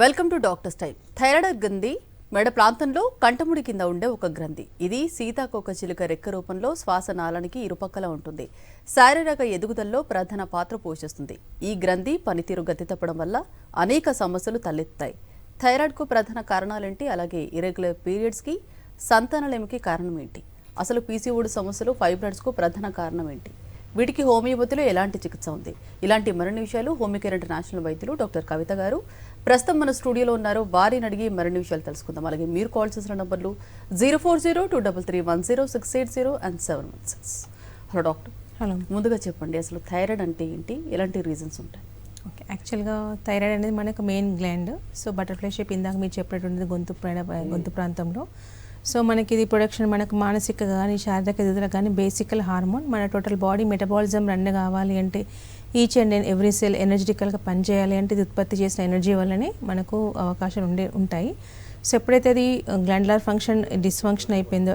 Welcome to doctors time thyroid గ్రంథి మెడ ప్రాంతంలో కంటముడి కింద ఉండే ఒక గ్రంథి. ఇది సీతాకోక చిలుక రెక్క రూపంలో శ్వాస నాళానికి ఇరుపక్కల ఉంటుంది. శారీరక ఎదుగుదలలో ప్రధాన పాత్ర పోషిస్తుంది. ఈ గ్రంథి పనితీరు గతి తప్పడం వల్ల అనేక సమస్యలు తలెత్తాయి. థైరాయిడ్కు ప్రధాన కారణాలేంటి? అలాగే ఇరెగ్యులర్ పీరియడ్స్కి సంతానలేమికి కారణం ఏంటి అసలు పీసీఓడి సమస్యలు ఫైబ్రాయిడ్స్కు ప్రధాన కారణం ఏంటి వీటికి హోమియోపతిలో ఎలాంటి చికిత్స ఉంది? ఇలాంటి మరిన్ని విషయాలు హోమియోకేర్ ఇంటర్నేషనల్ వైద్యులు డాక్టర్ కవిత గారు ప్రస్తుతం మన స్టూడియోలో ఉన్నారు. వారిని అడిగి మరిన్ని విషయాలు తెలుసుకుందాం. అలాగే మీరు కాల్ చేసిన నంబర్లు zero four zero two double three one zero six eight zero and seven one six. Hello doctor. Hello. ముందుగా చెప్పండి అసలు థైరాయిడ్ అంటే ఏంటి? ఎలాంటి రీజన్స్ ఉంటాయి? ఓకే యాక్చువల్గా థైరాయిడ్ అనేది మనకు main gland. So butterfly shape ఇందాక మీరు చెప్పినటువంటిది గొంతు ప్ర- గొంతు ప్రాంతంలో. సో మనకి ఇది ప్రొడక్షన్ మనకు మానసిక కానీ శారీరక ఎదుగుదల కానీ బేసికల్ హార్మోన్ మన టోటల్ బాడీ మెటబాలిజం రన్ కావాలి అంటే ఈచ్ అండ్ ఎవ్రీ సెల్ ఎనర్జెటికల్గా పనిచేయాలి అంటే ఇది ఉత్పత్తి చేసిన ఎనర్జీ వల్లనే మనకు అవకాశాలు ఉండే ఉంటాయి. సో ఎప్పుడైతే అది గ్లాండ్లార్ ఫంక్షన్ డిస్ఫంక్షన్ అయిపోయిందో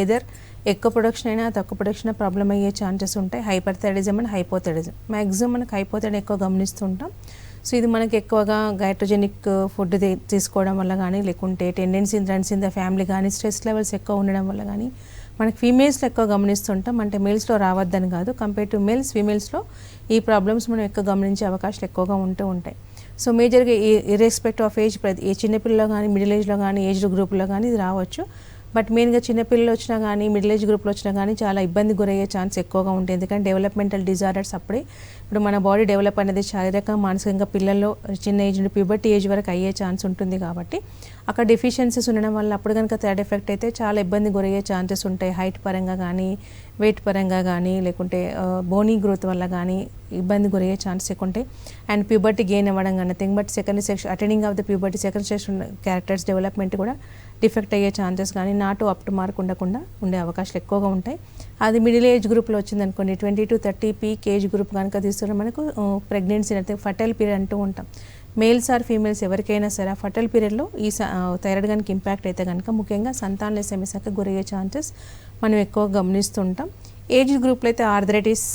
ఏదర్ ఎక్కువ ప్రొడక్షన్ అయినా తక్కువ ప్రొడక్షన్ ప్రాబ్లం అయ్యే ఛాన్సెస్ ఉంటాయి. హైపర్ థైడిజం అండ్ హైపోథైడిజం మ్యాక్సిమం మనకు హైపోథైడ్ ఎక్కువ గమనిస్తుంటాం సో ఇది మనకి ఎక్కువగా గైట్రోజెనిక్ ఫుడ్ uh, తీసుకోవడం వల్ల కానీ లేకుంటే tendency runs in the family కానీ స్ట్రెస్ లెవెల్స్ ఎక్కువ ఉండడం వల్ల కానీ మనకి ఫీమేల్స్లో ఎక్కువ గమనిస్తుంటాం. అంటే మేల్స్లో రావద్దని కాదు కంపేర్ టు మేల్స్ ఫీమేల్స్లో ఈ ప్రాబ్లమ్స్ మనం ఎక్కువ గమనించే అవకాశాలు ఎక్కువగా ఉంటూ ఉంటాయి. సో మేజర్గా ఇర్రెస్పెక్ట్ ఆఫ్ ఏజ్ ప్రతి ఏ చిన్నపిల్లలో కానీ మిడిల్ ఏజ్లో కానీ ఏజ్ గ్రూప్లో కానీ ఇది రావచ్చు. బట్ మెయిన్గా చిన్నపిల్లలు వచ్చినా కానీ మిడిల్ ఏజ్ గ్రూప్లో వచ్చినా కానీ చాలా ఇబ్బంది గురయ్యే ఛాన్స్ ఎక్కువగా ఉంటుంది. ఎందుకంటే డెవలప్మెంటల్ డిజార్డర్స్ అప్పుడే ఇప్పుడు మన బాడీ డెవలప్ అనేది శారీరక మానసికంగా పిల్లల్లో చిన్న ఏజ్ నుండి ప్యూబర్టీ ఏజ్ వరకు అయ్యే ఛాన్స్ ఉంటుంది కాబట్టి అక్కడ డెఫిషియన్సీస్ ఉండడం వల్ల అప్పుడు కనుక థర్డ్ ఎఫెక్ట్ అయితే చాలా ఇబ్బంది గురయ్యే ఛాన్సెస్ ఉంటాయి. హైట్ పరంగా కానీ వెయిట్ పరంగా కానీ లేకుంటే బోనీ గ్రోత్ వల్ల కానీ ఇబ్బంది గురయ్యే ఛాన్సెస్ ఎక్కువ ఉంటాయి. అండ్ ప్యూబర్టీ గెయిన్ అవ్వడం కానీ thing but second section attending of the puberty second section characters development కూడా డిఫెక్ట్ అయ్యే ఛాన్సెస్ కానీ నాటు అప్ టు మార్క్ ఉండకుండా ఉండే అవకాశాలు ఎక్కువగా ఉంటాయి. అది మిడిల్ ఏజ్ గ్రూప్లో వచ్చింది అనుకోండి twenty to thirty peak age group కనుక తీసుకున్న మనకు ప్రెగ్నెన్సీ అంటే ఫర్టైల్ పీరియడ్ అంటూ ఉంటాం. మేల్స్ ఆర్ ఫీమేల్స్ ఎవరికైనా సరే ఆ ఫర్టైల్ పీరియడ్లో ఈ థైరాయిడ్ కనుక ఇంపాక్ట్ అయితే కనుక ముఖ్యంగా సంతానలే సమస్యకు గురయ్యే ఛాన్సెస్ మనం ఎక్కువ గమనిస్తుంటాం. ఏజ్ గ్రూప్లో అయితే ఆర్థరైటిస్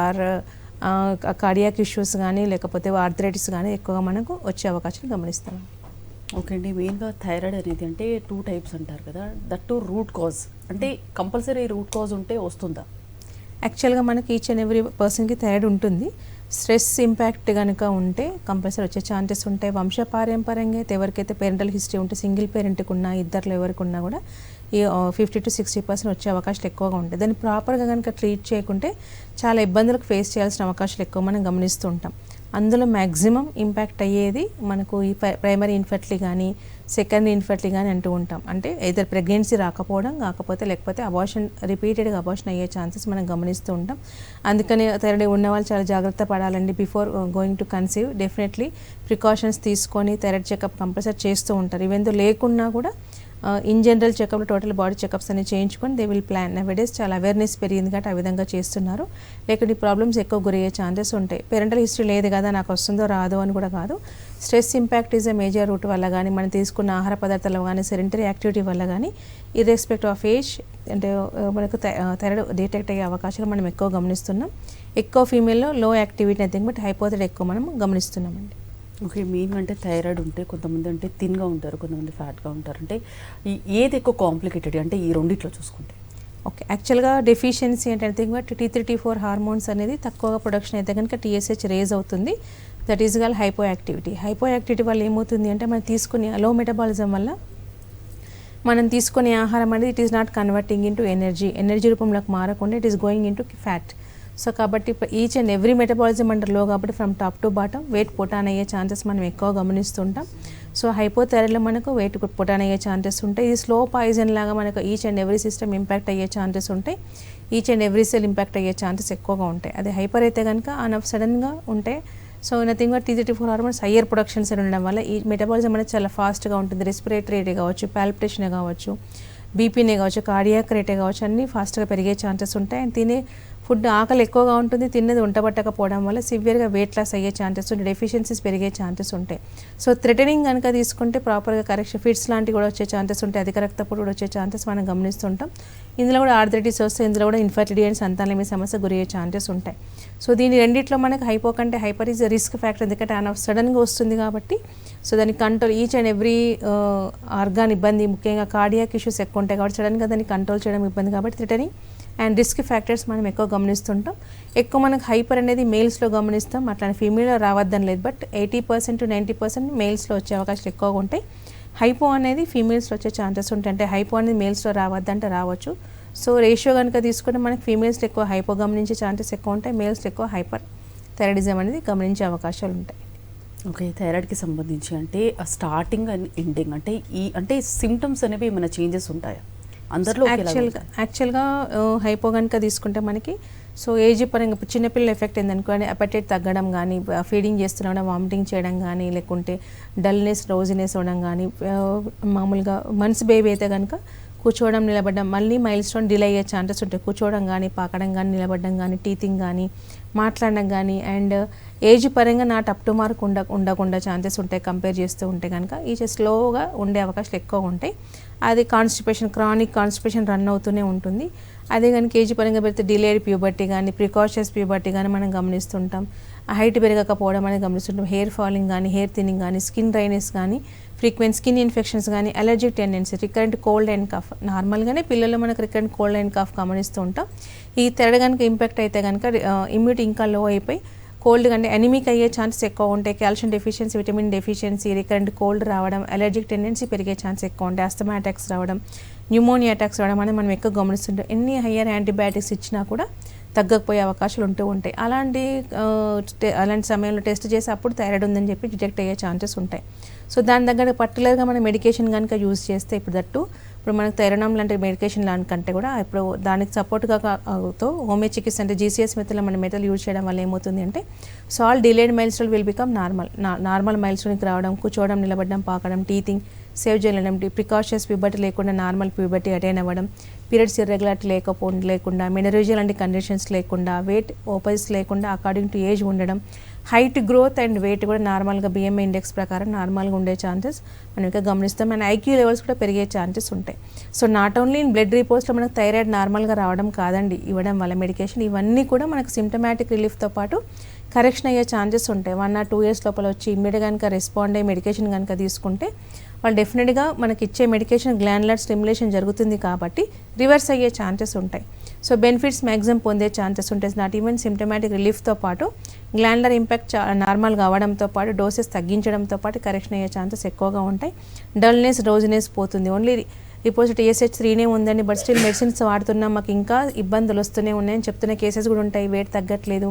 ఆర్ కార్డియాక్ ఇష్యూస్ కానీ లేకపోతే ఆర్థరైటిస్ కానీ ఎక్కువగా మనకు వచ్చే అవకాశాలు గమనిస్తాం. ఓకే అండి. మెయిన్గా థైరాయిడ్ అనేది అంటే టూ టైప్స్ అంటారు కదా. That to root cause. అంటే కంపల్సరీ రూట్ కాజ్ ఉంటే వస్తుందా? యాక్చువల్గా మనకి ఈచ్ అండ్ ఎవ్రీ పర్సన్కి థైరాయిడ్ ఉంటుంది. స్ట్రెస్ ఇంపాక్ట్ కనుక ఉంటే కంపల్సరీ వచ్చే ఛాన్సెస్ ఉంటాయి. వంశపారంపర్యంగా అయితే ఎవరికైతే పేరెంటల్ హిస్టరీ ఉంటే సింగిల్ పేరెంట్కి ఉన్నా ఇద్దరిలో ఎవరికి ఉన్నా కూడా ఈ ఫిఫ్టీ టు సిక్స్టీ పర్సెంట్ వచ్చే అవకాశాలు ఎక్కువగా ఉంటాయి. దాన్ని ప్రాపర్గా కనుక ట్రీట్ చేయకుంటే చాలా ఇబ్బందులకు ఫేస్ చేయాల్సిన అవకాశాలు ఎక్కువ మనం గమనిస్తూ ఉంటాం. అందులో మ్యాక్సిమం ఇంపాక్ట్ అయ్యేది మనకు ఈ ప్రైమరీ ఇన్ఫెక్ట్లీ కానీ సెకండ్ ఇన్ఫర్టిలీ కానీ అంటూ ఉంటాం. అంటే ఇద్దరు ప్రెగ్నెన్సీ రాకపోవడం కాకపోతే లేకపోతే అబార్షన్ రిపీటెడ్గా అబార్షన్ అయ్యే ఛాన్సెస్ మనం గమనిస్తూ ఉంటాం. అందుకని థైరాయిడ్ ఉన్న వాళ్ళు చాలా జాగ్రత్త పడాలండి. Before going to conceive definitely precautions తీసుకొని థైరాయిడ్ చెకప్ కంపల్సరీ చేస్తూ ఉంటారు. ఈవెన్ లేకున్నా కూడా ఇన్ జనరల్ చెకప్లో టోటల్ బాడీ చెకప్స్ అన్ని చేయించుకొని దే విల్ ప్లాన్ నవడేస్ చాలా అవేర్నెస్ పెరిగింది కాబట్టి ఆ విధంగా చేస్తున్నారు. లేకుంటే ఈ ప్రాబ్లమ్స్ ఎక్కువ గురయ్యే ఛాన్సెస్ ఉంటాయి. పేరెంటల్ హిస్టరీ లేదు కదా నాకు వస్తుందో రాదో అని కూడా కాదు. Stress impact is a major root వల్ల కానీ మనం తీసుకున్న ఆహార పదార్థాల కానీ సెరెంటరీ యాక్టివిటీ వల్ల కానీ ఇర్రెస్పెక్ట్ ఆఫ్ ఏజ్ అంటే మనకు థైరాయిడ్ డిటెక్ట్ అయ్యే అవకాశాలు మనం ఎక్కువ గమనిస్తున్నాం. ఎక్కువ ఫీమేల్లో లో యాక్టివిటీ నథింగ్ బట్ హైపోథైడ్ ఎక్కువ మనం గమనిస్తున్నామండి. ఓకే మెయిన్ అంటే థైరాయిడ్ ఉంటే కొంతమంది అంటే థిన్గా ఉంటారు కొంతమంది ఫ్యాట్గా ఉంటారు. అంటే ఈ ఏది ఎక్కువ కాంప్లికేటెడ్ అంటే ఈ రెండిట్లో చూసుకుంటే. ఓకే యాక్చువల్గా డెఫిషియన్సీ అంటే thing but T three T four hormones అనేది తక్కువగా ప్రొడక్షన్ అయితే కనుక టీఎస్హెచ్ రేజ్ అవుతుంది దట్ ఈస్ గల్ హైపో యాక్టివిటీ హైపో యాక్టివిటీ వల్ల ఏమవుతుంది అంటే మనం తీసుకునే లో మెటబాలిజం వల్ల మనం తీసుకునే ఆహారం అనేది it is not converting into energy energy రూపంలోకి మారకుండా it is going into fat so కాబట్టి ఈచ్ అండ్ ఎవ్రీ మెటబాలిజం అంటారు లో కాబట్టి from top to bottom weight put on అయ్యే ఛాన్సెస్ మనం ఎక్కువ గమనిస్తుంటాం. సో హైపోథైరాయిడ్లో మనకు వెయిట్ పొటాన్ అయ్యే ఛాన్సెస్ ఉంటాయి. ఇది స్లో పాయిజన్ లాగా మనకు each and every system impact అయ్యే ఛాన్సెస్ ఉంటాయి. Each and every cell impact అయ్యే ఛాన్సెస్ ఎక్కువగా ఉంటాయి. అదే హైపర్ అయితే కనుక ఆన్ ఆఫ్ సడన్గా ఉంటే so nothing T thirty four hormones higher productions అని ఉండడం వల్ల ఈ మెటబాలిజం అనేది చాలా ఫాస్ట్గా ఉంటుంది. రెస్పిరేటరీ రేట్ కావచ్చు పాల్పిటేషన్ కావచ్చు బీపీనే కావచ్చు కార్డియాక్ రేటే కావచ్చు అన్నీ ఫాస్ట్గా పెరిగే ఛాన్సెస్ ఉంటాయి. అండ్ తినే ఫుడ్ ఆకలి ఎక్కువగా ఉంటుంది తిన్నది ఉండబట్టకపోవడం వల్ల సివియర్గా వెయిట్ లాస్ అయ్యే ఛాన్సెస్ ఉంటాయి డెఫిషియన్సీస్ పెరిగే ఛాన్సెస్ ఉంటాయి. సో థ్రెటనింగ్ కనుక తీసుకుంటే ప్రాపర్గా కరెక్షన్ ఫిట్స్ లాంటివి కూడా వచ్చే ఛాన్సెస్ ఉంటాయి అధిక రక్తపోటు కూడా వచ్చే ఛాన్సెస్ మనం గమనిస్తుంటాం. ఇందులో కూడా ఆర్థరైటిస్ వస్తే ఇందులో కూడా ఇన్ఫర్టిలిటీ అండ్ సంతానలేమి సమస్య గురయ్యే ఛాన్సెస్ ఉంటాయి. సో దీని రెండిట్లో మనకి హైపో కంటే హైపర్ ఈజ్ రిస్క్ ఫ్యాక్టర్ ఎందుకంటే ఆన్ ఆఫ్ సడన్గా వస్తుంది కాబట్టి సో దాని control each and every organ ఇబ్బంది ముఖ్యంగా కార్డియాక్ ఇష్యూస్ ఎక్కువ ఉంటాయి కాబట్టి సడన్గా దాన్ని కంట్రోల్ చేయడం ఇబ్బంది కాబట్టి థ్రిటనింగ్ అండ్ రిస్క్ ఫ్యాక్టర్స్ మనం ఎక్కువ గమనిస్తుంటాం. ఎక్కువ మనకు హైపర్ అనేది మేల్స్లో గమనిస్తాం. అట్లానే ఫీమేల్లో రావద్దని లేదు. But eighty percent to ninety percent మేల్స్లో వచ్చే అవకాశాలు ఎక్కువగా ఉంటాయి. హైపో అనేది ఫీమేల్స్లో వచ్చే ఛాన్సెస్ ఉంటాయి. అంటే హైపో అనేది మేల్స్లో రావద్దంటే రావచ్చు. సో రేషియో కనుక తీసుకుంటే మనకి ఫీమేల్స్లో ఎక్కువ హైపో గమనించే ఛాన్సెస్ ఎక్కువ ఉంటాయి. మేల్స్లో ఎక్కువ హైపర్ థైరాయిడిజం అనేది గమనించే అవకాశాలు ఉంటాయి. ఓకే థైరాయిడ్కి సంబంధించి అంటే స్టార్టింగ్ అండ్ ఎండింగ్ అంటే ఈ అంటే సిమ్టమ్స్ అనేవి ఏమైనా చేంజెస్ ఉంటాయా? అందరిలో యాక్చువల్గా? యాక్చువల్గా హైపో కనుక తీసుకుంటే మనకి సో ఏజ్ పరంగా ఇప్పుడు చిన్నపిల్లల ఎఫెక్ట్ ఏందనుకోండి అపెటైట్ తగ్గడం కానీ ఫీడింగ్ చేస్తున్నా వామిటింగ్ చేయడం కానీ లేకుంటే డల్నెస్ రోజునెస్ అవడం కానీ మామూలుగా మన్స్ బేబీ అయితే కనుక కూర్చోవడం నిలబడడం మళ్ళీ మైల్ స్టోన్ డిలే అయ్యే ఛాన్సెస్ ఉంటాయి కూర్చోవడం కానీ పాకడం కానీ నిలబడడం కానీ టీతింగ్ కానీ మాట్లాడడం కానీ అండ్ ఏజ్ పరంగా నాట్ అప్ టు మార్క్ ఉండ ఉండకుండా ఛాన్సెస్ ఉంటాయి కంపేర్ చేస్తూ ఉంటే కనుక ఈ స్లోగా ఉండే అవకాశాలు ఎక్కువ ఉంటాయి. అది కాన్స్టిపేషన్ క్రానిక్ కాన్స్టిపేషన్ రన్ అవుతూనే ఉంటుంది. అదే కానీ కేజీ పరంగా పెడితే డిలేడ్ ప్యూబర్టీ కానీ ప్రికాషన్స్ ప్యూబర్టీ కానీ మనం గమనిస్తుంటాం. హైట్ పెరగకపోవడం అనేది గమనిస్తుంటాం. హెయిర్ ఫాలింగ్ కానీ హెయిర్ థిన్నింగ్ కానీ స్కిన్ డ్రైనెస్ కానీ ఫ్రీక్వెంట్ స్కిన్ ఇన్ఫెక్షన్స్ కానీ allergic tendency recurrent cold and cough నార్మల్గానే పిల్లల్లో మనకు రికరెంట్ కోల్డ్ అండ్ కఫ్ గమనిస్తూ ఉంటాం. ఈ తెరడ కనుక ఇంపాక్ట్ అయితే కనుక ఇమ్యూనిటీ ఇంకా లో అయిపోయి కోల్డ్ కంటే ఎనిమిక్ అయ్యే ఛాన్సెస్ ఎక్కువ ఉంటాయి. Calcium deficiency vitamin deficiency recurrent cold రావడం అలర్జిక్ టెండెన్సీ పెరిగే ఛాన్స్ ఎక్కువ ఉంటాయి. అస్తమా అటాక్స్ రావడం న్యూమోనియా అటాక్స్ రావడం అనేది మనం ఎక్కువ గమనిస్తుంటాం. ఎన్ని హయ్యర్ యాంటీబయాటిక్స్ ఇచ్చినా కూడా తగ్గకపోయే అవకాశాలు ఉంటూ ఉంటాయి. అలాంటి అలాంటి సమయంలో టెస్ట్ చేసి అప్పుడు థైరాయిడ్ ఉందని చెప్పి డిటెక్ట్ అయ్యే ఛాన్సెస్ ఉంటాయి. సో దాని దగ్గర పర్టికులర్గా మనం మెడికేషన్ కనుక యూజ్ చేస్తే ఇప్పుడు దట్టు ఇప్పుడు మనకు తెరణం లాంటి మెడికేషన్ లాంటి కంటే కూడా ఇప్పుడు దానికి సపోర్ట్గా అవుతూ హోమియో చికిత్స అంటే జీసీఎస్ మెథడ్లో మన మెథడ్ యూజ్ చేయడం వల్ల ఏమవుతుంది అంటే సాల్ delayed milestone will become normal normal mile స్టోన్కి రావడం కూర్చోవడం నిలబడడం పాకడం టీతింగ్ సేవ్ చేయడం ప్రికాషన్స్ ప్యూబర్టీ లేకుండా నార్మల్ ప్యూబర్టీ అటైన్ అవ్వడం పీరియడ్స్ ఇర్రెగ్యులారిటీ లేకపోవడం లేకుండా మెనరేజియల్ లాంటి కండిషన్స్ లేకుండా వెయిట్ ఓపైస్ లేకుండా అకార్డింగ్ టు ఏజ్ ఉండడం హైట్ గ్రోత్ అండ్ వెయిట్ కూడా నార్మల్గా బిఎంఐ ఇండెక్స్ ప్రకారం నార్మల్గా ఉండే ఛాన్సెస్. మనం ఇంకా గమనిస్తాం అండ్ ఐక్యూ లెవెల్స్ కూడా పెరిగే ఛాన్సెస్ ఉంటాయి. So not only in blood రిపోర్ట్స్లో మనకు థైరాయిడ్ నార్మల్గా రావడం కాదండి ఇవ్వడం వల్ల మెడికేషన్ ఇవన్నీ కూడా మనకు సిమ్టమాటిక్ రిలీఫ్తో పాటు కరెక్షన్ అయ్యే ఛాన్సెస్ ఉంటాయి. వన్ ఆర్ టూ ఇయర్స్ లోపల వచ్చి ఇమ్మీడియట్ కనుక రెస్పాండ్ అయ్యి మెడికేషన్ కనుక తీసుకుంటే వాళ్ళు డెఫినెట్గా మనకి ఇచ్చే మెడికేషన్ గ్లాండ్లర్ స్టిమ్యులేషన్ జరుగుతుంది కాబట్టి రివర్స్ అయ్యే ఛాన్సెస్ ఉంటాయి. సో బెనిఫిట్స్ మ్యాక్సిమం పొందే ఛాన్సెస్ ఉంటాయి. నాట్ ఈవెన్ సిమ్టమాటిక్ రిలీఫ్తో పాటు గ్లాండ్లర్ ఇంపాక్ట్ నార్మల్ కావడంతో పాటు డోసెస్ తగ్గించడంతో పాటు కరెక్షన్ అయ్యే ఛాన్సెస్ ఎక్కువగా ఉంటాయి. డల్నెస్ రోజునెస్ పోతుంది. ఓన్లీ రిపోజిట్ ఏఎస్హెచ్ త్రీనే ఉందని బట్ స్టిల్ మెడిసిన్స్ వాడుతున్నాం. మాకు ఇంకా ఇబ్బందులు వస్తూనే ఉన్నాయని చెప్తున్న కేసెస్ కూడా ఉంటాయి. వెయిట్ తగ్గట్లేదు.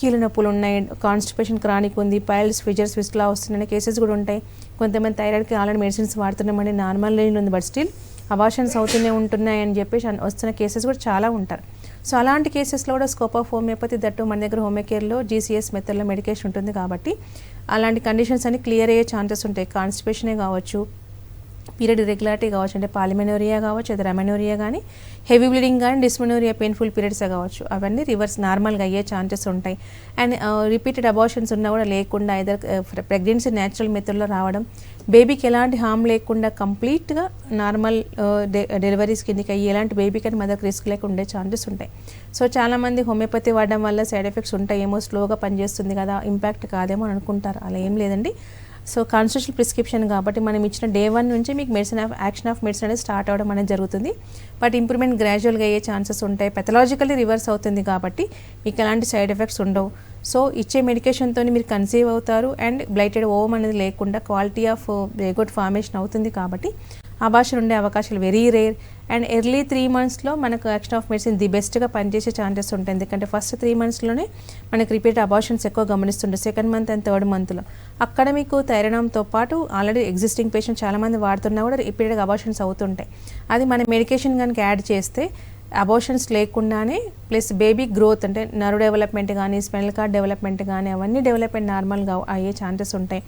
కీళ్ళ నొప్పులు ఉన్నాయి కాన్స్టిపేషన్ క్రానిక్ ఉంది పైల్స్ ఫిజర్స్ విస్ట్లా వస్తున్నాయి కేసెస్ కూడా ఉంటాయి. కొంతమంది థైరాయిడ్కి ఆల్రెడీ మెడిసిన్స్ వాడుతున్నామని నార్మల్ లైన్ ఉంది బట్ స్టిల్ అబార్షన్స్ అవుతూనే ఉంటున్నాయి అని చెప్పేసి వస్తున్న కేసెస్ కూడా చాలా ఉంటారు. సో అలాంటి కేసెస్లో కూడా స్కోప్ ఆఫ్ హోమియోపతి దట్టు మన దగ్గర హోమియోకేర్లో జీసీఎస్ మెథడ్లో మెడికేషన్ ఉంటుంది కాబట్టి అలాంటి కండిషన్స్ అన్ని క్లియర్ అయ్యే ఛాన్సెస్ ఉంటాయి. కాన్స్టిపేషనే కావచ్చు పీరియడ్ ఇరెగ్యులారిటీ కావచ్చు అంటే పాలిమెనోరియా కావచ్చు అది రెమెనోరియా కానీ హెవీ బ్లీడింగ్ కానీ డిస్మెనోరియా పెయిన్ఫుల్ పీరియడ్స్ కావచ్చు. అవన్నీ రివర్స్ నార్మల్గా అయ్యే ఛాన్సెస్ ఉంటాయి. అండ్ రిపీటెడ్ అబార్షన్స్ ఉన్నా కూడా లేకుండా ఇదర్ ప్రెగ్నెన్సీ న్యాచురల్ మెథడ్లో రావడం బేబీకి ఎలాంటి హామ్ లేకుండా కంప్లీట్గా నార్మల్ డెలివరీస్ కిందకి అయ్యి ఎలాంటి బేబీకి అని మదర్కి రిస్క్ లేకుండా ఉండే ఛాన్సెస్ ఉంటాయి. సో చాలామంది హోమియోపతి వాడడం వల్ల సైడ్ ఎఫెక్ట్స్ ఉంటాయేమో స్లోగా పనిచేస్తుంది కదా ఇంపాక్ట్ కాదేమో అని అనుకుంటారు. అలా ఏం లేదండి. సో కాన్స్టిట్యూషన్ ప్రిస్క్రిప్షన్ కాబట్టి మనం ఇచ్చిన డే వన్ నుంచి మీకు medicine of action of medicine అనేది స్టార్ట్ అవ్వడం అనేది జరుగుతుంది. బట్ ఇంప్రూవ్మెంట్ గ్రాడ్యువల్గా అయ్యే ఛాన్సెస్ ఉంటాయి. పెథలాజికల్లీ రివర్స్ అవుతుంది కాబట్టి మీకు ఎలాంటి సైడ్ ఎఫెక్ట్స్ ఉండవు. సో ఇచ్చే మెడికేషన్తో మీరు కన్సీవ్ అవుతారు అండ్ బ్లైటెడ్ ఓవమ్ అనేది లేకుండా క్వాలిటీ ఆఫ్ గుడ్ ఫార్మేషన్ అవుతుంది కాబట్టి అభాషణ ఉండే అవకాశాలు very rare and early three మంత్స్లో మనకు యాక్షన్ ఆఫ్ మెడిసిన్ ది బెస్ట్గా పనిచేసే ఛాన్సెస్ ఉంటాయి. ఎందుకంటే ఫస్ట్ త్రీ మంత్స్లోనే మనకి రిపీట్ అబార్షన్స్ ఎక్కువ గమనిస్తుంటాయి సెకండ్ మంత్ అండ్ థర్డ్ మంత్లో అక్కడ మీకు తైరణంతో పాటు ఆల్రెడీ ఎగ్జిస్టింగ్ పేషెంట్ చాలామంది వాడుతున్నా కూడా రిపీటెడ్ అబార్షన్స్ అవుతుంటాయి. అది మన మెడికేషన్ కనుక యాడ్ చేస్తే అబోషన్స్ లేకుండానే ప్లస్ బేబీ గ్రోత్ అంటే నరు డెవలప్మెంట్ కానీ స్పెనల్ కార్డ్ డెవలప్మెంట్ కానీ అవన్నీ డెవలప్మెంట్ నార్మల్గా అయ్యే ఛాన్సెస్ ఉంటాయి.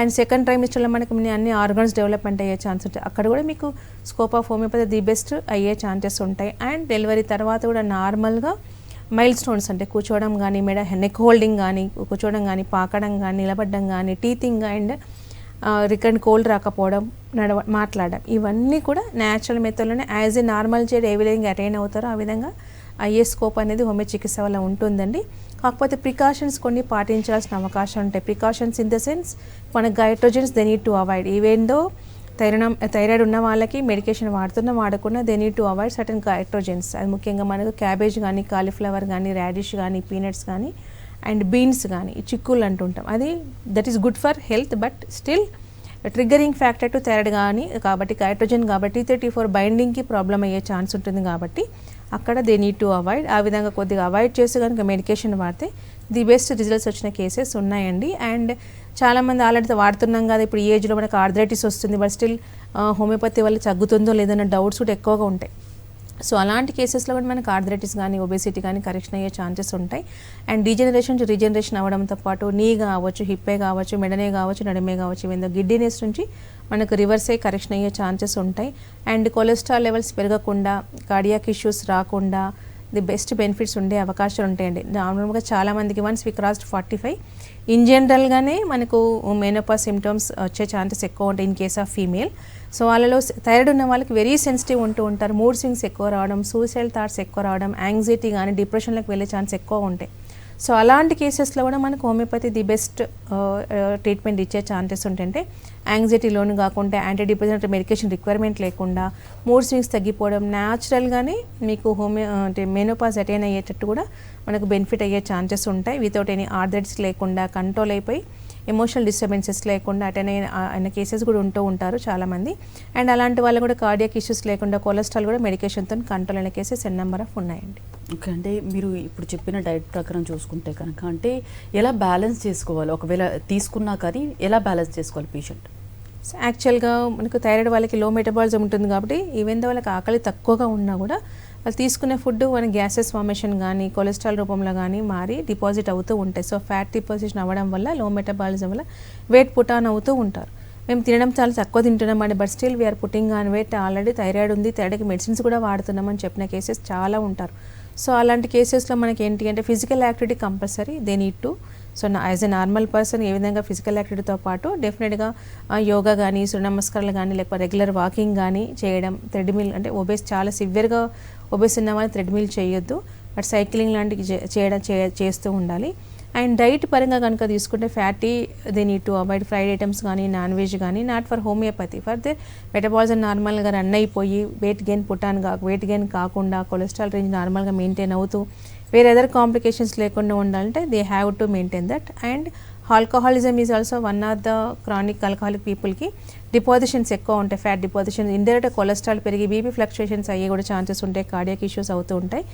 అండ్ సెకండ్ ట్రైమిస్టర్లో మనకి అన్ని ఆర్గన్స్ డెవలప్మెంట్ అయ్యే ఛాన్స్ ఉంటాయి. అక్కడ కూడా మీకు scope of homeopathy the best అయ్యే ఛాన్సెస్ ఉంటాయి. అండ్ డెలివరీ తర్వాత కూడా నార్మల్గా మైల్ స్టోన్స్ అంటే కూర్చోవడం కానీ మెడ నెక్ హోల్డింగ్ కానీ కూర్చోవడం కానీ పాకడం కానీ నిలబడడం కానీ టీతింగ్ అండ్ రికండ్ కోల్డ్ రాకపోవడం నడవ మాట్లాడడం. ఇవన్నీ కూడా న్యాచురల్ మెథడ్లోనే యాజ్ ఏ నార్మల్ చేయడం ఏ విధంగా అటైన్ అవుతారో ఆ విధంగా అయ్యే స్కోప్ అనేది హోమియో చికిత్స వల్ల ఉంటుందండి. కాకపోతే ప్రికాషన్స్ కొన్ని పాటించాల్సిన అవకాశం ఉంటాయి. ప్రికాషన్స్ ఇన్ ద సెన్స్ మన goitrogens they need to avoid ఇవేందో thyroid thyroid ఉన్న వాళ్ళకి మెడికేషన్ వాడుతున్నా వాడకుండా they need to avoid certain goitrogens అది ముఖ్యంగా మనకు క్యాబేజ్ కానీ కాలీఫ్లవర్ కానీ రాడిష్ కానీ పీనట్స్ కానీ అండ్ బీన్స్ కానీ చిక్కులు అంటుంటాం. అది that is good for health but still triggering factor to thyroid కానీ కాబట్టి కైట్రోజన్ కాబట్టి థర్టీ ఫోర్ బైండింగ్కి ప్రాబ్లం అయ్యే ఛాన్స్ ఉంటుంది కాబట్టి అక్కడ దే నీడ్ టు అవాయిడ్ ఆ విధంగా కొద్దిగా అవాయిడ్ చేసి కనుక మెడికేషన్ వాడితే ది బెస్ట్ రిజల్ట్స్ వచ్చిన కేసెస్ ఉన్నాయండి. అండ్ చాలామంది ఆల్రెడీ వాడుతున్నాం కదా ఇప్పుడు ఈ ఏజ్లో మనకు ఆర్థరైటిస్ వస్తుంది బట్ స్టిల్ హోమియోపతి వల్ల తగ్గుతుందో లేదన్న డౌట్స్ కూడా ఎక్కువగా ఉంటాయి. సో అలాంటి కేసెస్లో కూడా మనకు ఆర్థరైటిస్ కానీ ఒబేసిటీ కానీ కరెక్షన్ అయ్యే ఛాన్సెస్ ఉంటాయి. అండ్ డీజనరేషన్ నుంచి రీజనరేషన్ అవ్వడంతో పాటు నీ కావచ్చు హిప్పే కావచ్చు మెడనే కావచ్చు నడమే కావచ్చు ఇవన్నీ గిడ్డినెస్ నుంచి మనకు రివర్స్ అయ్యి కరెక్షన్ అయ్యే ఛాన్సెస్ ఉంటాయి. అండ్ కొలెస్ట్రాల్ లెవెల్స్ పెరగకుండా కార్డియాక్ ఇష్యూస్ రాకుండా ది బెస్ట్ బెనిఫిట్స్ ఉండే అవకాశాలు ఉంటాయండి. నార్మల్గా చాలామందికి once we crossed forty five in జనరల్గానే మనకు మెనోపా సిమ్టమ్స్ వచ్చే ఛాన్సెస్ ఎక్కువ ఉంటాయి in case of female so వాళ్ళలో థైరాయిడ్ ఉన్న వాళ్ళకి వెరీ సెన్సిటివ్ ఉంటూ ఉంటారు. మూడ్ స్వింగ్స్ ఎక్కువ రావడం సూసైడ్ థాట్స్ ఎక్కువ రావడం యాంగ్జైటీ కానీ డిప్రెషన్లోకి వెళ్ళే ఛాన్స్ ఎక్కువ ఉంటాయి. సో అలాంటి కేసెస్లో కూడా మనకు హోమియోపతి ది బెస్ట్ ట్రీట్మెంట్ ఇచ్చే ఛాన్సెస్ ఉంటుంటే యాంగ్జైటీ లోన్ కాకుండా యాంటీ డిప్రెసెంట్ మెడికేషన్ రిక్వైర్మెంట్ లేకుండా మూడ్ స్వింగ్స్ తగ్గిపోవడం న్యాచురల్గానే మీకు హోమియో అంటే మెనోపాస్ అటైన్ అయ్యేటట్టు కూడా మనకు బెనిఫిట్ అయ్యే ఛాన్సెస్ ఉంటాయి. వితౌట్ ఎనీ ఆర్థరైటిస్ లేకుండా కంట్రోల్ అయిపోయి ఎమోషనల్ డిస్టర్బెన్సెస్ లేకుండా అటెండ్ అయిన అయిన కేసెస్ కూడా ఉంటూ ఉంటారు చాలామంది. అండ్ అలాంటి వాళ్ళు కూడా కార్డియాక్ ఇష్యూస్ లేకుండా కొలెస్ట్రాల్ కూడా మెడికేషన్తో కంట్రోల్ అయిన కేసెస్ ఎన్ నెంబర్ ఆఫ్ ఉన్నాయండి. ఓకే అంటే మీరు ఇప్పుడు చెప్పిన డైట్ ప్రకారం చూసుకుంటే కనుక అంటే ఎలా బ్యాలెన్స్ చేసుకోవాలి? ఒకవేళ తీసుకున్నా కానీ ఎలా బ్యాలెన్స్ చేసుకోవాలి పేషెంట్ సో యాక్చువల్గా మనకు థైరాయిడ్ వాళ్ళకి లో మెటబాలిజం ఉంటుంది కాబట్టి ఈవెన్ దో వాళ్ళకి ఆకలి తక్కువగా ఉన్నా కూడా వాళ్ళు తీసుకునే ఫుడ్ మన గ్యాసెస్ ఫార్మేషన్ కానీ కొలెస్ట్రాల్ రూపంలో కానీ మారి డిపాజిట్ అవుతూ ఉంటాయి. సో ఫ్యాట్ డిపాజిషన్ అవ్వడం వల్ల లో మెటబాలిజం వల్ల వెయిట్ పుట్ ఆన్ అవుతూ ఉంటారు. మేము తినడం చాలా తక్కువ తింటున్నాం అండి but still we are putting on weight. Already thyroid ఉంది థైరాయిడ్కి మెడిసిన్స్ కూడా వాడుతున్నామని చెప్పిన కేసెస్ చాలా ఉంటారు. సో అలాంటి కేసెస్లో మనకి ఏంటి అంటే physical activity compulsory they need to. So నా యాజ్ ఎ నార్మల్ పర్సన్ ఏ విధంగా ఫిజికల్ యాక్టివిటీతో పాటు డెఫినెట్గా యోగా కానీ సూర్య నమస్కారాలు కానీ లేకపోతే రెగ్యులర్ వాకింగ్ కానీ చేయడం థ్రెడ్మిల్ అంటే ఒబేస్ చాలా సివియర్గా ఒబేస్ ఉన్న వాళ్ళు థ్రెడ్మిల్ చేయొద్దు బట్ సైక్లింగ్ లాంటివి చే- చేయడం చే- చేస్తూ ఉండాలి. అండ్ డైట్ పరంగా కనుక తీసుకుంటే fatty they need to avoid fried items కానీ నాన్ వెజ్ కానీ not for homeopathy for they metabolism నార్మల్గా రన్ అయిపోయి వెయిట్ గెయిన్ పుట్టాను కాక వెయిట్ గెయిన్ కాకుండా కొలెస్ట్రాల్ రేంజ్ నార్మల్గా మెయింటైన్ అవుతూ వేరే అదర్ కాంప్లికేషన్స్ లేకుండా ఉండాలంటే they have to maintain that and alcoholism is also one of the chronic alcoholic పీపుల్కి డిపాజిషన్స్ ఎక్కువ ఉంటాయి ఫ్యాట్ డిపాజిషన్ ఇండైరెక్ట్ కొలెస్ట్రాల్ పెరిగి బీపీ ఫ్లక్చుయేషన్స్ అయ్యే కూడా ఛాన్సెస్ ఉంటాయి కార్డియాక్ ఇష్యూస్ అవుతూ ఉంటాయి.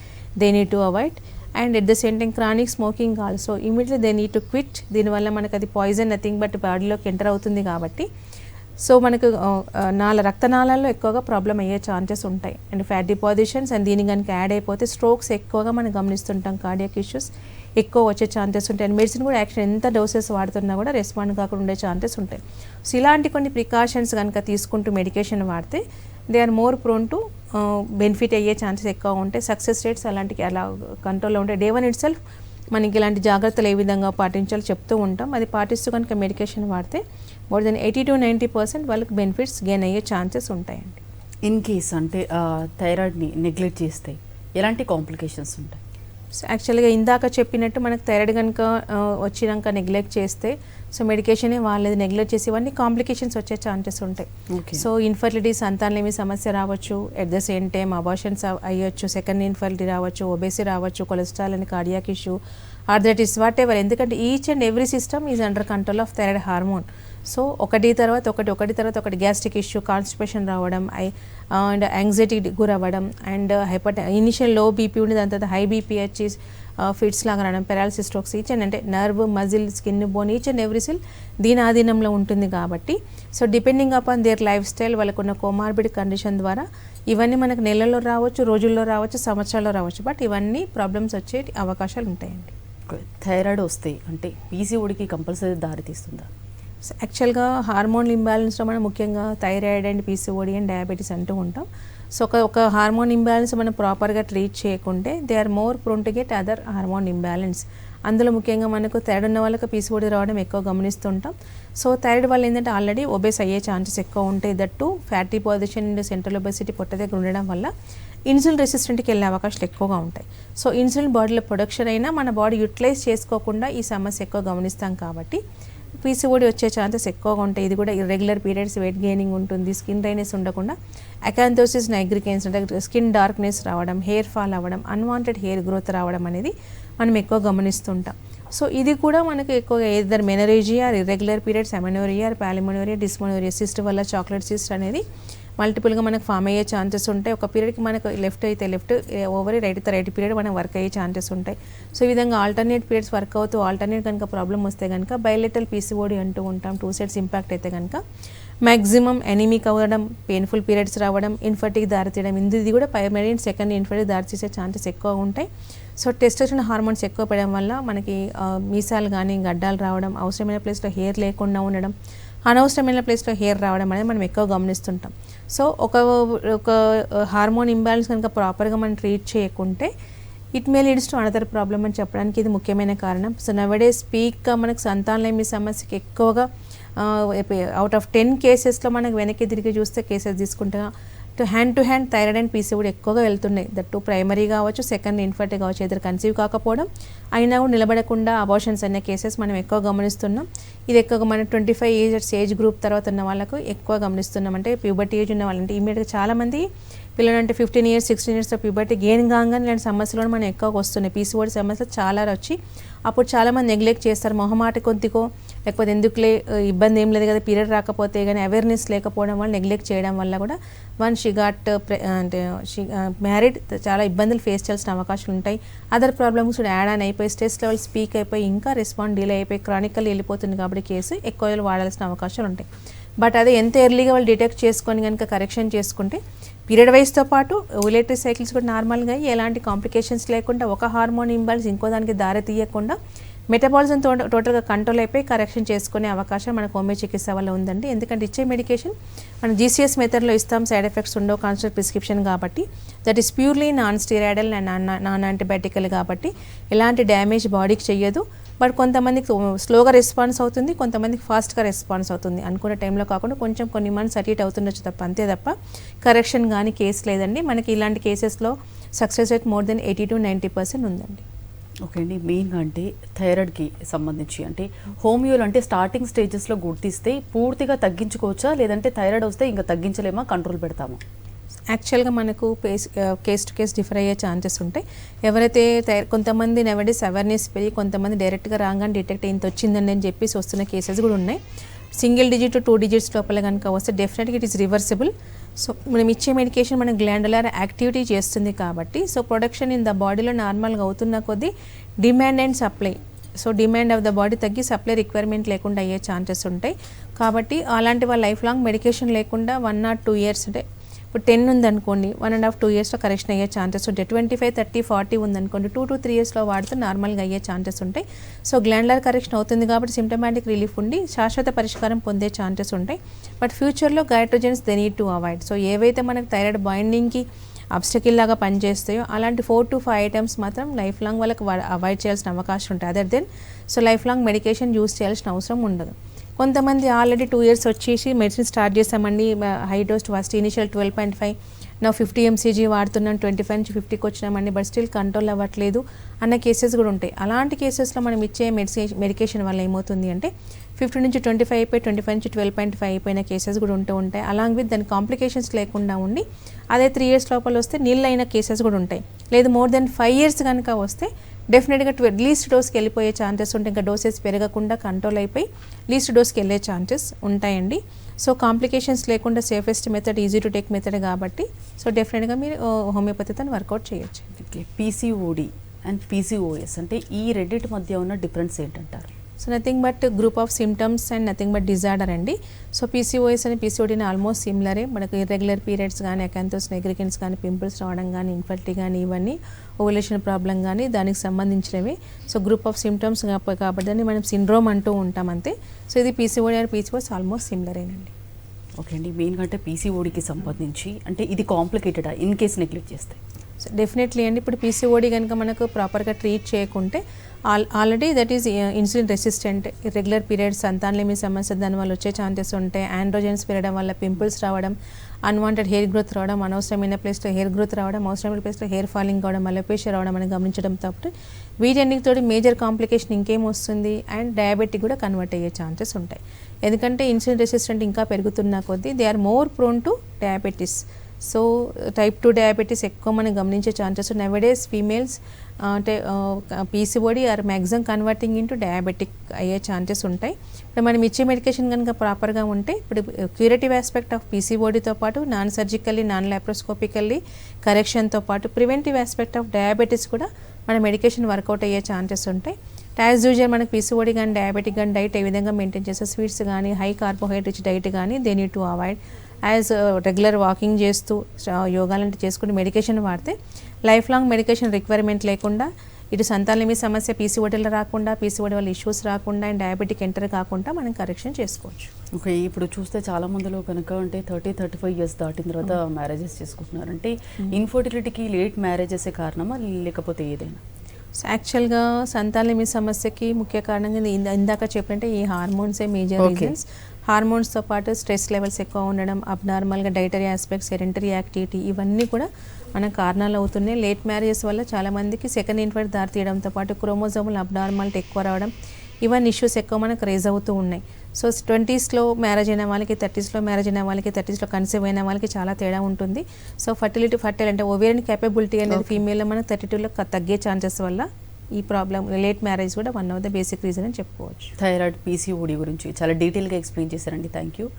They need to avoid and at the same time chronic smoking also immediately they need to quit దీనివల్ల మనకు అది పాయిజన్ నథింగ్ బట్ బాడీలోకి ఎంటర్ అవుతుంది కాబట్టి సో మనకు ఆ, నాల రక్తనాళాల్లో ఎక్కువగా ప్రాబ్లం అయ్యే ఛాన్సెస్ ఉంటాయి. అండ్ ఫ్యాట్ డిపాజిషన్స్ అండ్ దీని కనుక యాడ్ అయిపోతే స్ట్రోక్స్ ఎక్కువగా మనం గమనిస్తుంటాం. కార్డియాక్ ఇష్యూస్ ఎక్కువ వచ్చే ఛాన్సెస్ ఉంటాయి. అండ్ మెడిసిన్ కూడా యాక్చువల్ ఎంత డోసెస్ వాడుతున్నా కూడా రెస్పాండ్ కాకుండా ఉండే ఛాన్సెస్ ఉంటాయి. సో ఇలాంటి కొన్ని ప్రికాషన్స్ కనుక తీసుకుంటూ మెడికేషన్ వాడితే they are more prone to benefit అయ్యే ఛాన్సెస్ ఎక్కువ ఉంటాయి. సక్సెస్ రేట్స్ అలాంటివి అలా కంట్రోల్లో ఉంటాయి. డే వన్ ఇట్ సెల్ఫ్ మనకి ఇలాంటి జాగ్రత్తలు ఏ విధంగా పాటించాలో చెప్తూ ఉంటాం. అది పాటిస్తూ కనుక మెడికేషన్ వాడితే more than eighty to ninety percent వాళ్ళకి బెనిఫిట్స్ గెయిన్ అయ్యే ఛాన్సెస్ ఉంటాయండి. ఇన్ కేస్ అంటే థైరాయిడ్ని నెగ్లెక్ట్ చేస్తే ఎలాంటి కాంప్లికేషన్స్ ఉంటాయి? సో యాక్చువల్గా ఇందాక చెప్పినట్టు మనకు థైరాయిడ్ కనుక వచ్చినాక నెగ్లెక్ట్ చేస్తే సో మెడికేషనే వాళ్ళది నెగ్లెక్ట్ చేసి ఇవన్నీ కాంప్లికేషన్స్ వచ్చే ఛాన్సెస్ ఉంటాయి. ఓకే సో ఇన్ఫర్టిలిటీ సంతానలేమి సమస్య రావచ్చు at the same time abortions అయ్యొచ్చు second infertility రావచ్చు ఒబేసి రావచ్చు కొలెస్ట్రాల్ అని cardiac issue arthritis what ever ఎందుకంటే each and every system is under control of thyroid hormone so ఒకటి తర్వాత ఒకటి ఒకటి తర్వాత ఒకటి గ్యాస్ట్రిక్ ఇష్యూ కాన్స్టిపేషన్ రావడం ఐ అండ్ యాంగ్జైటీ గురవ్వడం అండ్ హైపర్ ఇనిషియల్లో బీపీ ఉండి దాని తర్వాత హై బీపీ వచ్చి ఫిట్స్ లాగా రావడం పెరాలసిస్ స్ట్రోక్స్ ఈచ్ అండ్ అంటే nerve muscle skin bone each and every cell దీని ఆధీనంలో ఉంటుంది కాబట్టి. So depending upon their life style వాళ్ళకున్న కోమార్బిడ్ కండిషన్ ద్వారా ఇవన్నీ మనకు నెలల్లో రావచ్చు రోజుల్లో రావచ్చు సంవత్సరాల్లో రావచ్చు బట్ ఇవన్నీ ప్రాబ్లమ్స్ వచ్చే అవకాశాలు ఉంటాయండి. థైరాయిడ్ వస్తే అంటే పీసీఓడికి కంపల్సరీ దారి తీస్తుందా? యాక్చువల్గా హార్మోన్ ఇంబ్యాలెన్స్లో మనం ముఖ్యంగా thyroid and PCOD and diabetes అంటూ ఉంటాం. సో ఒక ఒక హార్మోన్ ఇంబ్యాలెన్స్ మనం ప్రాపర్గా ట్రీట్ చేయకుంటే they are more prone to get other hormone imbalance అందులో ముఖ్యంగా మనకు థైరాయిడ్ ఉన్న వాళ్ళకి పీసీఓడి రావడం ఎక్కువ గమనిస్తుంటాం. సో థైరాయిడ్ వల్ల ఏంటంటే ఆల్రెడీ ఒబేస్ అయ్యే ఛాన్సెస్ ఎక్కువ ఉంటాయి. That fatty position central obesity పొట్ట దగ్గర ఉండడం వల్ల ఇన్సులిన్ రెసిస్టెంట్కి వెళ్ళే అవకాశాలు ఎక్కువగా ఉంటాయి. సో ఇన్సులిన్ బాడీలో ప్రొడక్షన్ అయినా మన బాడీ యూటిలైజ్ చేసుకోకుండా ఈ సమస్య ఎక్కువ గమనిస్తాం కాబట్టి పీసీఓడి వచ్చే ఛాన్సెస్ ఎక్కువగా ఉంటాయి. ఇది కూడా ఇర్రెగ్యులర్ పీరియడ్స్ వెయిట్ గెయినింగ్ ఉంటుంది. స్కిన్ డ్రైనెస్ ఉండకుండా అకాంథోసిస్ నైగ్రికెన్స్ అంటే స్కిన్ డార్క్నెస్ రావడం హెయిర్ ఫాల్ అవ్వడం అన్వాంటెడ్ హెయిర్ గ్రోత్ రావడం అనేది మనం ఎక్కువ గమనిస్తుంటాం. సో ఇది కూడా మనకి ఎక్కువగా either menorrhagia irregular periods amenorrhoea polymenorrhoea dysmenorrhoea cyst వల్ల చాక్లెట్ సిస్ట్ అనేది మల్టిపుల్గా మనకు ఫామ్ అయ్యే ఛాన్సెస్ ఉంటాయి. ఒక పీరియడ్కి మనకు లెఫ్ట్ అయితే లెఫ్ట్ ఓవర్ రైట్ అయితే రైట్ పీరియడ్ మనకు వర్క్ అయ్యే ఛాన్సెస్ ఉంటాయి. సో ఈ విధంగా ఆల్టర్నేట్ పీరియడ్స్ వర్క్ అవుతూ ఆల్టర్నేట్ కనుక ప్రాబ్లమ్ వస్తే కనుక బయలెటల్ పీసీఓడి అంటూ ఉంటాం. టూ సైడ్స్ ఇంపాక్ట్ అయితే కనుక మ్యాక్సిమం ఎనిమిక్ అవ్వడం పెయిన్ఫుల్ పీరియడ్స్ రావడం ఇన్ఫర్టిక్ దారితీయడం ఇది కూడా ప్రైమరీ అండ్ సెకండ్ దారి దారితీసే ఛాన్సెస్ ఎక్కువ ఉంటాయి. సో టెస్టోస్టెరాన్ హార్మోన్స్ ఎక్కువ పడడం వల్ల మనకి మీసాలు కానీ గడ్డాలు రావడం అవసరమైన ప్లేస్లో హెయిర్ లేకుండా ఉండడం అనవసరమైన ప్లేస్లో హెయిర్ రావడం అనేది మనం ఎక్కువ గమనిస్తుంటాం. సో ఒక ఒక హార్మోన్ ఇంబ్యాలెన్స్ కనుక ప్రాపర్గా మనం ట్రీట్ చేయకుంటే it may leads to another problem అని చెప్పడానికి ఇది ముఖ్యమైన కారణం. సో నవడే స్పీక్గా మనకు సంతానలేమి సమస్యకి ఎక్కువగా అవుట్ ఆఫ్ టెన్ కేసెస్లో మనకు వెనక్కి తిరిగి చూస్తే కేసెస్ తీసుకుంటా hand to hand thyroid and PC కూడా ఎక్కువగా వెళ్తున్నాయి. దట్ టు ప్రైమరీ కావచ్చు సెకండ్ ఇన్ఫర్ట్ కావచ్చు ఇద్దరు కన్సీవ్ కాకపోవడం. అయినా కూడా నిలబడకుండా అబార్షన్స్ అనే కేసెస్ మనం ఎక్కువ గమనిస్తున్నాం. ఇది ఎక్కువగా మన twenty five age age group తర్వాత ఉన్న వాళ్ళకు ఎక్కువ గమనిస్తున్నాం. అంటే ప్యూబర్టీ ఏజ్ ఉన్న వాళ్ళంటే ఇమీడియట్గా చాలామంది పిల్లలు అంటే fifteen years sixteen years puberty gain కాగానే ఇలాంటి సమస్యలు మనం ఎక్కువగా వస్తున్నాయి. పీసీఓడి సమస్యలు చాలా వచ్చి అప్పుడు చాలామంది నెగ్లెక్ట్ చేస్తారు. మొహమాట కొద్దికో లేకపోతే ఎందుకులే ఇబ్బంది ఏం లేదు కదా పీరియడ్ రాకపోతే కానీ అవేర్నెస్ లేకపోవడం వల్ల నెగ్లెక్ట్ చేయడం వల్ల కూడా వన్ షీ గాట్ అంటే షీ మ్యారీడ్ uh, చాలా ఇబ్బందులు ఫేస్ చేయాల్సిన అవకాశాలు ఉంటాయి. అదర్ ప్రాబ్లమ్స్ కూడా యాడ్ ఆన్ అయిపోయి స్ట్రెస్ లెవెల్ స్పీక్ అయిపోయి ఇంకా రెస్పాండ్ డిలే అయిపోయి క్రానికల్ వెళ్ళిపోతుంది కాబట్టి కేసు ఎక్కువ వాడాల్సిన అవకాశాలు ఉంటాయి. బట్ అదే ఎంత ఎర్లీగా వాళ్ళు డిటెక్ట్ చేసుకొని కనుక కరెక్షన్ చేసుకుంటే పీరియడ్ వైజ్తో పాటు ఓలేటరీ సైకిల్స్ కూడా నార్మల్గా ఎలాంటి కాంప్లికేషన్స్ లేకుండా ఒక హార్మోన్ ఇంబాల్స్ ఇంకో దానికి దారి తీయకుండా మెటబాలిజం టోటల్గా కంట్రోల్ అయిపోయి కరెక్షన్ చేసుకునే అవకాశం మనకు హోమియో చికిత్స వల్ల ఉందండి. ఎందుకంటే ఇచ్చే మెడికేషన్ మనం జీసీఎస్ మెథడ్లో ఇస్తాం సైడ్ ఎఫెక్ట్స్ ఉండవు కాన్స్టెంట్ ప్రిస్క్రిప్షన్ కాబట్టి. That is purely non steroidal and non antibiotical కాబట్టి. ఎలాంటి డ్యామేజ్ బాడీకి చెయ్యదు. బట్ కొంతమందికి స్లోగా రెస్పాన్స్ అవుతుంది కొంతమందికి ఫాస్ట్గా రెస్పాన్స్ అవుతుంది. అనుకున్న టైంలో కాకుండా కొంచెం కొన్ని మంత్స్ అటీట్ అవుతుండొచ్చు తప్ప అంతే తప్ప కరెక్షన్ కానీ కేసు లేదండి. మనకి ఇలాంటి కేసెస్లో success rate more than eighty to ninety percent ఉందండి. ఓకే అండి. మెయిన్గా అంటే థైరాయిడ్కి సంబంధించి అంటే హోమియోలు అంటే స్టార్టింగ్ స్టేజెస్లో గుర్తిస్తే పూర్తిగా తగ్గించుకోవచ్చా? లేదంటే థైరాయిడ్ వస్తే ఇంకా తగ్గించలేమా? కంట్రోల్ పెడతామా? యాక్చువల్గా మనకు పేస్ కేస్ టు కేస్ డిఫర్ అయ్యే ఛాన్సెస్ ఉంటాయి. ఎవరైతే కొంతమంది నవడేస్ అవేర్నెస్ పెరిగి కొంతమంది డైరెక్ట్గా రాగానే డిటెక్ట్ ఇంత వచ్చిందని అని చెప్పేసి వస్తున్న కేసెస్ కూడా ఉన్నాయి. సింగిల్ డిజిట్ టూ డిజిట్స్ లోపల కనుక వస్తే డెఫినెట్గా ఇట్ ఈస్ రివర్సిబుల్ సో మనం ఇచ్చే మెడికేషన్ మన గ్లాండులర్ యాక్టివిటీ చేస్తుంది కాబట్టి సో ప్రొడక్షన్ ఇన్ ద బాడీలో నార్మల్గా అవుతున్న కొద్దీ demand and supply so demand of the body తగ్గి సప్లై రిక్వైర్మెంట్ లేకుండా అయ్యే ఛాన్సెస్ ఉంటాయి. కాబట్టి అలాంటి వాళ్ళ లైఫ్ లాంగ్ మెడికేషన్ లేకుండా వన్ నాట్ టూ ఇయర్స్ అంటే ఇప్పుడు టెన్ ఉందనుకోండి వన్ అండ్ హాఫ్ టూ ఇయర్స్లో కరెక్షన్ అయ్యే ఛాన్సెస్ ఉంటాయి. ట్వంటీ ఫైవ్ థర్టీ ఫార్టీ ఉందనుకోండి టూ టు త్రీ ఇయర్స్లో వాడితే నార్మల్గా అయ్యే ఛాన్సెస్ ఉంటాయి. సో గ్లాండ్లర్ కరెక్షన్ అవుతుంది కాబట్టి సిమ్టమాటిక్ రిలీఫ్ ఉండి శాశ్వత పరిష్కారం పొందే ఛాన్సెస్ ఉంటాయి. బట్ ఫ్యూచర్లో goitrogens they need to avoid so ఏవైతే మనకు థైరాయిడ్ బైండింగ్కి అబ్స్టకిల్ లాగా పనిచేస్తాయో అలాంటి ఫోర్ టు ఫైవ్ ఐటమ్స్ మాత్రం లైఫ్ లాంగ్ వాళ్ళకి అవాయిడ్ చేయాల్సిన అవకాశం ఉంటుంది other than so life long medication use చేయాల్సిన అవసరం ఉండదు. కొంతమంది ఆల్రెడీ టూ ఇయర్స్ వచ్చేసి మెడిసిన్ స్టార్ట్ చేసామండి high dose first initial twelve point five. నా ఫిఫ్టీ ఎంసీజీ వాడుతున్నాం ట్వంటీ ఫైవ్ నుంచి ఫిఫ్టీకి వచ్చినామండి. బట్ స్టిల్ కంట్రోల్ అవ్వట్లేదు. అన్న కేసెస్ కూడా ఉంటాయి. అలాంటి కేసెస్లో మనం ఇచ్చే మెడిసిన్ మెడికేషన్ వల్ల ఏమవుతుంది అంటే ఫిఫ్టీ నుంచి ట్వంటీ ఫైవ్ అయిపోయి ట్వంటీ ఫైవ్ నుంచి ట్వెల్వ్ పాయింట్ ఫైవ్ అయిపోయిన కేసెస్ కూడా ఉంటూ ఉంటాయి. అలాంగ్ విత్ దాని కాంప్లికేషన్స్ లేకుండా ఉండి అదే త్రీ ఇయర్స్ లోపల వస్తే నీళ్ళు అయిన కేసెస్ కూడా ఉంటాయి. లేదు మోర్ దెన్ ఫైవ్ ఇయర్స్ కనుక వస్తే డెఫినెట్గా ట్వె లీస్ట్ డోస్కి వెళ్ళిపోయే ఛాన్సెస్ ఉంటే ఇంకా డోసెస్ పెరగకుండా కంట్రోల్ అయిపోయి లీస్ట్ డోస్కి వెళ్ళే ఛాన్సెస్ ఉంటాయండి. సో కాంప్లికేషన్స్ లేకుండా safest method easy to take method కాబట్టి సో డెఫినెట్గా మీరు uh, హోమియోపతితో వర్కౌట్ చేయొచ్చు. ఓకే పీసీఓడి అండ్ పీసీఓఎస్ అంటే ఈ రెండింటి మధ్య ఉన్న డిఫరెన్స్ ఏంటంటారు? So nothing but group of symptoms and. Nothing but disorder అండి సో పీసీఓఎస్ అని పీసీఓడీని ఆల్మోస్ట్ సిమిలరే మనకు ఇర్రెగ్యులర్ పీరియడ్స్ కానీ అకాంతోస్ నెగ్రికెన్స్ కానీ పింపుల్స్ రావడం కానీ ఇన్ఫర్టీ కానీ ఇవన్నీ ఓవలేషన్ ప్రాబ్లం కానీ దానికి సంబంధించినవి. సో గ్రూప్ ఆఫ్ సిమ్టమ్స్ కాబట్టి దాన్ని మనం సిండ్రోమ్ అంటూ ఉంటాం అంతే. సో ఇది పీసీఓడి అండ్ పీసీఓఎస్ ఆల్మోస్ట్ సిమిలరేనండి ఓకే అండి. మెయిన్గా అంటే పీసీఓడికి సంబంధించి అంటే ఇది కాంప్లికేటెడా ఇన్ కేస్ నెగ్లెక్ట్ చేస్తే. డెఫినెట్లీ అండి ఇప్పుడు పీసీఓడి కనుక మనకు ప్రాపర్గా ట్రీట్ చేయకుంటే all already that is insulin resistant regular periods సంతానలేమి సమస్య దానివల్ల వచ్చే ఛాన్సెస్ ఉంటాయి. ఆండ్రోజన్స్ పెరగడం వల్ల పింపుల్స్ రావడం అన్వాంటెడ్ హెయిర్ గ్రోత్ రావడం అనవసరమైన ప్లేస్లో హెయిర్ గ్రోత్ రావడం అవసరమైన ప్లేస్లో హెయిర్ ఫాలింగ్ కావడం అలోపేషియా రావడం అని గమనించడం తప్ప వీటన్నిటితోటి మేజర్ కాంప్లికేషన్ ఇంకేం వస్తుంది? అండ్ డయాబెటిక్ కూడా కన్వర్ట్ అయ్యే ఛాన్సెస్ ఉంటాయి. ఎందుకంటే ఇన్సులిన్ రెసిస్టెంట్ ఇంకా పెరుగుతున్న కొద్దీ they are more prone to diabetes so type two diabetes ఎక్కువ మనం గమనించే ఛాన్సెస్ నెవడేస్ ఫీమేల్స్ అంటే PCOD are maximum converting into diabetic అయ్యే ఛాన్సెస్ ఉంటాయి. ఇప్పుడు మనం ఇచ్చే మెడికేషన్ కనుక ప్రాపర్గా ఉంటే ఇప్పుడు క్యూరేటివ్ ఆస్పెక్ట్ ఆఫ్ పీసీఓడితో పాటు నాన్ సర్జికల్లీ నాన్ లాప్రోస్కోపికల్లీ కరెక్షన్తో పాటు ప్రివెంటివ్ ఆస్పెక్ట్ ఆఫ్ డయాబెటీస్ కూడా మన మెడికేషన్ వర్కౌట్ అయ్యే ఛాన్సెస్ ఉంటాయి. యాజ్ యూజువల్ మనకి పీసీఓడి కానీ డయాబెటిక్ కానీ డైట్ ఏ విధంగా మెయింటైన్ చేస్తే స్వీట్స్ కానీ హై కార్బోహైడ్రేట్ డైట్ కానీ they need to avoid as regular walking చేస్తూ యోగా లాంటివి చేసుకుని మెడికేషన్ వాడితే లైఫ్ లాంగ్ మెడికేషన్ రిక్వైర్మెంట్ లేకుండా ఇటు సంతానలేమి సమస్య పీసీఓడీలో రాకుండా పీసీఓడి వల్ల ఇష్యూస్ రాకుండా అండ్ డయాబెటిక్ ఎంటర్ కాకుండా మనం కరెక్షన్ చేసుకోవచ్చు. ఓకే ఇప్పుడు చూస్తే చాలా మందిలో కనుక అంటే థర్టీ థర్టీ ఫైవ్ ఇయర్స్ దాటిన తర్వాత మ్యారేజెస్ చేసుకుంటున్నారు. అంటే ఇన్ఫర్టిలిటీకి లేట్ మ్యారేజెసే కారణమా? లేకపోతే ఏదైనా? సో యాక్చువల్గా సంతానలేమి సమస్యకి ముఖ్య కారణంగా ఇది ఇందా- ఇందాక చెప్పినట్టే ఈ హార్మోన్సే మేజర్. రీజన్స్ హార్మోన్స్తో పాటు స్ట్రెస్ లెవెల్స్ ఎక్కువ ఉండడం అబ్నార్మల్గా డైటరీ ఆస్పెక్ట్స్ సెరెంటరీ యాక్టివిటీ ఇవన్నీ కూడా మన కారణాలు అవుతున్నాయి. లేట్ మ్యారేజెస్ వల్ల చాలామందికి సెకండ్ ఇన్ఫర్ట్ దారి తీయడంతో పాటు క్రోమోజోములు అబ్నార్మాలిటీ ఎక్కువ రావడం ఇవన్నీ ఇష్యూస్ ఎక్కువ మనకు రేజ్ అవుతూ ఉన్నాయి. సో ట్వంటీస్లో మ్యారేజ్ అయిన వాళ్ళకి థర్టీస్లో మ్యారేజ్ అయిన వాళ్ళకి థర్టీస్లో కన్సీవ్ అయిన వాళ్ళకి చాలా తేడా ఉంటుంది. సో ఫర్టిలిటీ ఫర్టైల్ అంటే ఓవేరియన్ కేపబిలిటీ అనేది ఫీమేల్లో మనకు థర్టీ టూలో తగ్గే ఛాన్సెస్ వల్ల ఈ ప్రాబ్లం లేట్ మ్యారేజ్ కూడా one of the basic reason అని చెప్పుకోవచ్చు. థైరాయిడ్ పీసీఓడి గురించి చాలా డీటెయిల్గా ఎక్స్ప్లెయిన్ చేశారండి. Thank you.